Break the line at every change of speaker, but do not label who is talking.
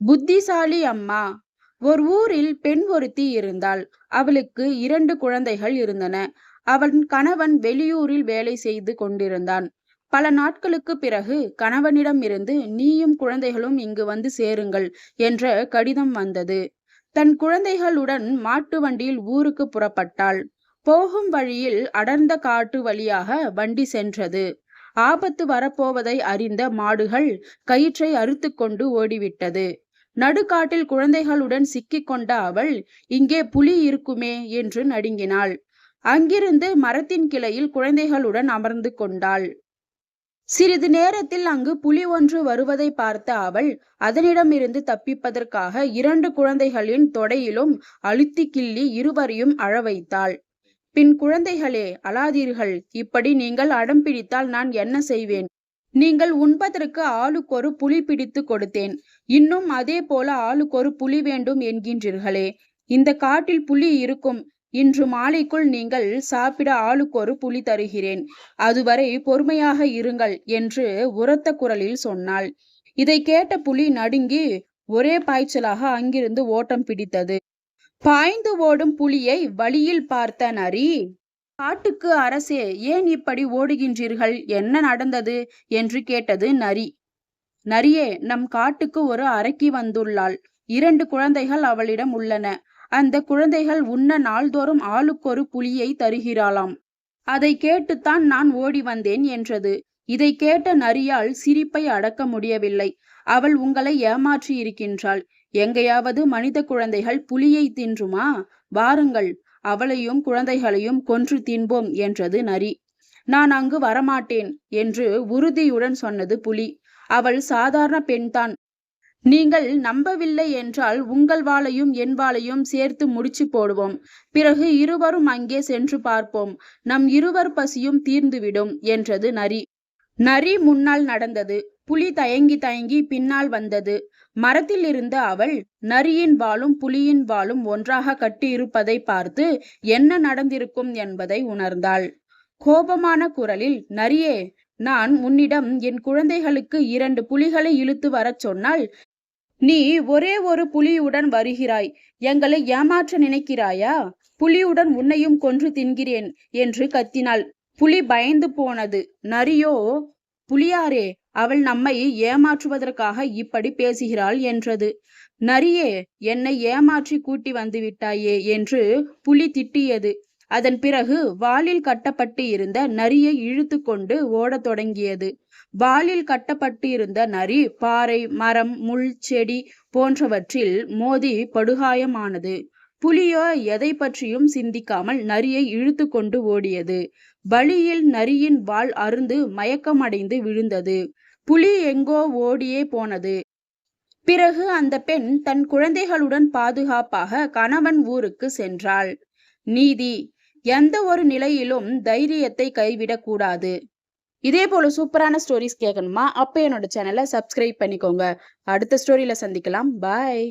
புத்திசாலி அம்மா. ஒரு ஊரில் பெண் ஒருத்தி இருந்தாள். அவளுக்கு இரண்டு குழந்தைகள் இருந்தன. அவன் கணவன் வெளியூரில் வேலை செய்து கொண்டிருந்தான். பல நாட்களுக்கு பிறகு கணவனிடம் இருந்து நீயும் குழந்தைகளும் இங்கு வந்து சேருங்கள் என்ற கடிதம் வந்தது. தன் குழந்தைகளுடன் மாட்டு வண்டியில் ஊருக்கு புறப்பட்டாள். போகும் வழியில் அடர்ந்த காட்டு வழியாக வண்டி சென்றது. ஆபத்து வரப்போவதை அறிந்த மாடுகள் கயிற்றை அறுத்து கொண்டு ஓடிவிட்டது. நடுக்காட்டில் குழந்தைகளுடன் சிக்கிக்கொண்ட அவள் இங்கே புலி இருக்குமே என்று நடுங்கினாள். அங்கிருந்து மரத்தின் கிளையில் குழந்தைகளுடன் அமர்ந்து கொண்டாள். சிறிது நேரத்தில் அங்கு புலி ஒன்று வருவதை பார்த்த அவள் அதனிடமிருந்து தப்பிப்பதற்காக இரண்டு குழந்தைகளின் தொடையிலும் அழுத்தி கிள்ளி இருவரையும் அழ வைத்தாள். பின் குழந்தைகளே அழாதீர்கள். இப்படி நீங்கள் அடம் பிடித்தால் நான் என்ன செய்வேன்? நீங்கள் உண்பதற்கு ஆளுக்கொரு புலி பிடித்து கொடுத்தேன். இன்னும் அதே போல ஆளுக்கொரு புலி வேண்டும் என்கின்றீர்களே. இந்த காட்டில் புலி இருக்கும். இன்று மாலைக்குள் நீங்கள் சாப்பிட ஆளுக்கொரு புலி தருகிறேன். அதுவரை பொறுமையாக இருங்கள் என்று உரத்த குரலில் சொன்னாள். இதை கேட்ட புலி நடுங்கி ஒரே பாய்ச்சலாக அங்கிருந்து ஓட்டம் பிடித்தது. பாய்ந்து ஓடும் புலியை வழியில் பார்த்த நரி காட்டுக்கு அரசே ஏன் இப்படி ஓடுகின்றீர்கள்? என்ன நடந்தது? என்று கேட்டது நரி. நரியே நம் காட்டுக்கு ஒரு அரக்கி வந்துள்ளாள். இரண்டு குழந்தைகள் அவளிடம் உள்ளன. அந்த குழந்தைகள் உண்ண நாள்தோறும் ஆளுக்கொரு புலியை தருகிறாளாம். அதை கேட்டுத்தான் நான் ஓடி வந்தேன் என்றது. இதை கேட்ட நரியால் சிரிப்பை அடக்க முடியவில்லை. அவள் உங்களை ஏமாற்றி இருக்கின்றாள் எங்கேயாவது மனித குழந்தைகள் புலியை தின்றுமா? வாருங்கள். அவளையும் குழந்தைகளையும் கொன்று தின்போம் என்றது நரி. நான் அங்கு வரமாட்டேன் என்று உறுதியுடன் சொன்னது புலி. அவள் சாதாரண பெண்தான். நீங்கள் நம்பவில்லை என்றால் உங்கள் வாளையும் என் வாளையும் சேர்த்து முடிச்சு போடுவோம். பிறகு இருவரும் அங்கே சென்று பார்ப்போம். நம் இருவர் பசியும் தீர்ந்துவிடும் என்றது நரி. நரி முன்னால் நடந்தது. புலி தயங்கி தயங்கி பின்னால் வந்தது. மரத்தில் இருந்த அவள் நரியின் வாளும் புலியின் வாளும் ஒன்றாக கட்டியிருப்பதை பார்த்து என்ன நடந்திருக்கும் என்பதை உணர்ந்தாள். கோபமான குரலில் நரியே நான் உன்னிடம் என் குழந்தைகளுக்கு இரண்டு புலிகளை இழுத்து வரச் சொன்னால் நீ ஒரே ஒரு புலியுடன் வருகிறாய். எங்களை ஏமாற்ற நினைக்கிறாயா? புலியுடன் உன்னையும் கொன்று தின்கிறேன் என்று கத்தினாள். புலி பயந்து போனது. நரியோ புலியாரே அவள் நம்மை ஏமாற்றுவதற்காக இப்படி பேசுகிறாள் என்றது. நரியே என்னை ஏமாற்றி கூட்டி வந்து விட்டாயே என்று புலி திட்டியது. அதன் பிறகு வாலில் கட்டப்பட்டு இருந்த நரியை இழுத்து கொண்டு ஓடத் தொடங்கியது. வாலில் கட்டப்பட்டு இருந்த நரி பாறை மரம் முள் செடி போன்றவற்றில் மோதி படுகாயமானது. புலியோ எதை பற்றியும் சிந்திக்காமல் நரியை இழுத்து கொண்டு ஓடியது. வழியில் நரியின் வாள் அருந்து மயக்கமடைந்து விழுந்தது. புலி எங்கோ ஓடியே போனது. பிறகு அந்த பெண் தன் குழந்தைகளுடன் பாதுகாப்பாக கணவன் ஊருக்கு சென்றாள். நீதி எந்த ஒரு நிலையிலும் தைரியத்தை கைவிடக்கூடாது இதே போல சூப்பரான ஸ்டோரிஸ் கேட்கணுமா? அப்போ என்னோட சேனலை சப்ஸ்கிரைப் பண்ணிக்கோங்க. அடுத்த ஸ்டோரியில சந்திக்கலாம். பாய்